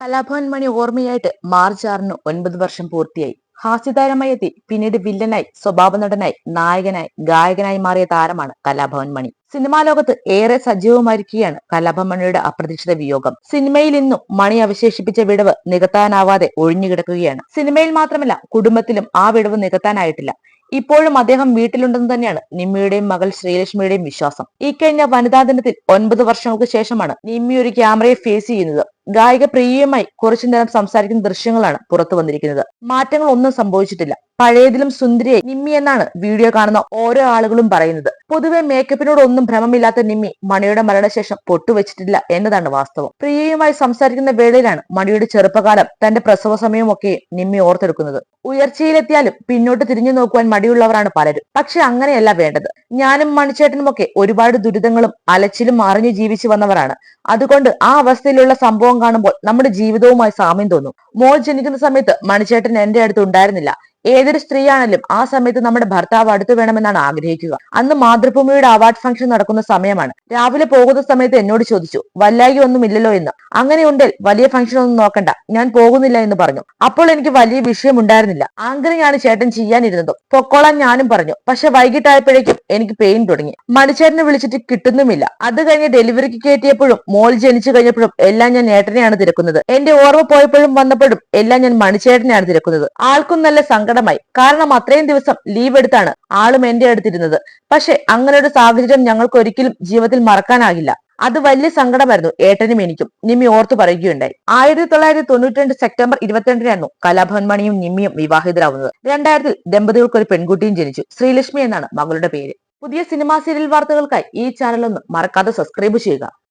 Kalabhavan Mani ഓർമ്മയായിട്ട് March ആറിന് ഒൻപത് വർഷം പൂർത്തിയായി. ഹാസ്യതാരമായി എത്തി. പിന്നീട് വില്ലനായി സ്വഭാവ നടനായി നായകനായി ഗായകനായി മാറിയ താരമാണ് കലാഭവൻ മണി. സിനിമാ ലോകത്ത് ഏറെ സജീവമായിരിക്കുകയാണ് കലാഭവൻ മണിയുടെ അപ്രതീക്ഷിത വിയോഗം. സിനിമയിൽ ഇന്നും മണി അവശേഷിപ്പിച്ച വിടവ് നികത്താനാവാതെ ഒഴിഞ്ഞുകിടക്കുകയാണ്. സിനിമയിൽ മാത്രമല്ല കുടുംബത്തിലും ആ വിടവ് നികത്താനായിട്ടില്ല. ഇപ്പോഴും അദ്ദേഹം വീട്ടിലുണ്ടെന്ന് തന്നെയാണ് നിമ്മിയുടെയും മകൾ ശ്രീലക്ഷ്മിയുടെയും വിശ്വാസം. ഇക്കഴിഞ്ഞ വനിതാ ദിനത്തിൽ ഒൻപത് വർഷങ്ങൾക്ക് ശേഷമാണ് നിമ്മി ഒരു ക്യാമറയെ ഫേസ് ചെയ്യുന്നത്. ഗായിക പ്രിയയുമായി കുറച്ചു നേരം സംസാരിക്കുന്ന ദൃശ്യങ്ങളാണ് പുറത്തു വന്നിരിക്കുന്നത്. മാറ്റങ്ങൾ ഒന്നും സംഭവിച്ചിട്ടില്ല. പഴയതിലും സുന്ദരിയെ നിമ്മി എന്നാണ് വീഡിയോ കാണുന്ന ഓരോ ആളുകളും പറയുന്നത്. പൊതുവെ മേക്കപ്പിനോട് ഒന്നും ഭ്രമമില്ലാത്ത നിമ്മി മണിയുടെ മരണശേഷം പൊട്ടുവെച്ചിട്ടില്ല എന്നതാണ് വാസ്തവം. പ്രിയയുമായി സംസാരിക്കുന്ന വേളയിലാണ് മണിയുടെ ചെറുപ്പകാലം തന്റെ പ്രസവ സമയമൊക്കെ നിമ്മി ഓർത്തെടുക്കുന്നത്. ഉയർച്ചയിലെത്തിയാലും പിന്നോട്ട് തിരിഞ്ഞു നോക്കുവാൻ മടിയുള്ളവരാണ് പലരും. പക്ഷെ അങ്ങനെയല്ല വേണ്ടത്. ഞാനും മണിച്ചേട്ടനുമൊക്കെ ഒരുപാട് ദുരിതങ്ങളും അലച്ചിലും അറിഞ്ഞു ജീവിച്ചു വന്നവരാണ്. അതുകൊണ്ട് ആ അവസ്ഥയിലുള്ള സംഭവം കാണുമ്പോൾ നമ്മുടെ ജീവിതവുമായി സാമ്യം തോന്നും. മോൾ ജനിക്കുന്ന സമയത്ത് മണിച്ചേട്ടൻ എന്റെ അടുത്ത് ഉണ്ടായിരുന്നില്ല. ഏതൊരു സ്ത്രീയാണെങ്കിലും ആ സമയത്ത് നമ്മുടെ ഭർത്താവ് അടുത്ത് വേണമെന്നാണ് ആഗ്രഹിക്കുക. അന്ന് മാതൃഭൂമിയുടെ അവാർഡ് ഫംഗ്ഷൻ നടക്കുന്ന സമയമാണ്. രാവിലെ പോകുന്ന സമയത്ത് എന്നോട് ചോദിച്ചു വല്ലായി ഒന്നും ഇല്ലല്ലോ എന്ന്. അങ്ങനെ ഉണ്ടെങ്കിൽ വലിയ ഫംഗ്ഷൻ ഒന്നും നോക്കണ്ട. ഞാൻ പോകുന്നില്ല എന്ന് പറഞ്ഞു. അപ്പോൾ എനിക്ക് വലിയ വിഷയം ഉണ്ടായിരുന്നില്ല. ആങ്കറിങ്ങാണ് ചേട്ടൻ ചെയ്യാനിരുന്നതും. പൊക്കോളാൻ ഞാനും പറഞ്ഞു. പക്ഷെ വൈകിട്ടായപ്പോഴേക്കും എനിക്ക് പെയിൻ തുടങ്ങി. മണിച്ചേട്ടനെ വിളിച്ചിട്ട് കിട്ടുന്നുമില്ല. അത് കഴിഞ്ഞ് ഡെലിവറിക്ക് കയറ്റിയപ്പോഴും മോൾ ജനിച്ചു കഴിഞ്ഞപ്പോഴും എല്ലാം ഞാൻ ഏട്ടനെയാണ് തിരക്കുന്നത്. എന്റെ ഓർമ്മ പോയപ്പോഴും വന്നപ്പോഴും എല്ലാം ഞാൻ മണിച്ചേട്ടനെയാണ് തിരക്കുന്നത്. ആൾക്കും നല്ല സങ്കടമായി. കാരണം അത്രയും ദിവസം ലീവ് എടുത്താണ് ആളും എന്റെ അടുത്തിരുന്നത്. പക്ഷെ അങ്ങനെ ഒരു സാഹചര്യം ഞങ്ങൾക്ക് ഒരിക്കലും ജീവിതത്തിൽ മറക്കാനാകില്ല. അത് വലിയ സങ്കടമായിരുന്നു ഏട്ടനും എനിക്കും. നിമ്മി ഓർത്തു പറയുകയുണ്ടായി. ആയിരത്തി തൊള്ളായിരത്തി തൊണ്ണൂറ്റി രണ്ട് സെപ്റ്റംബർ ഇരുപത്തിരണ്ടിനായിരുന്നു കലാഭവൻ മണിയും നിമ്മിയും വിവാഹിതരാവുന്നത്. രണ്ടായിരത്തിൽ ദമ്പതികൾക്ക് ഒരു പെൺകുട്ടിയും ജനിച്ചു. ശ്രീലക്ഷ്മി എന്നാണ് മകളുടെ പേര്. പുതിയ സിനിമാ സീരിയൽ വാർത്തകൾക്കായി ഈ ചാനൽ ഒന്ന് മറക്കാതെ സബ്സ്ക്രൈബ് ചെയ്യുക.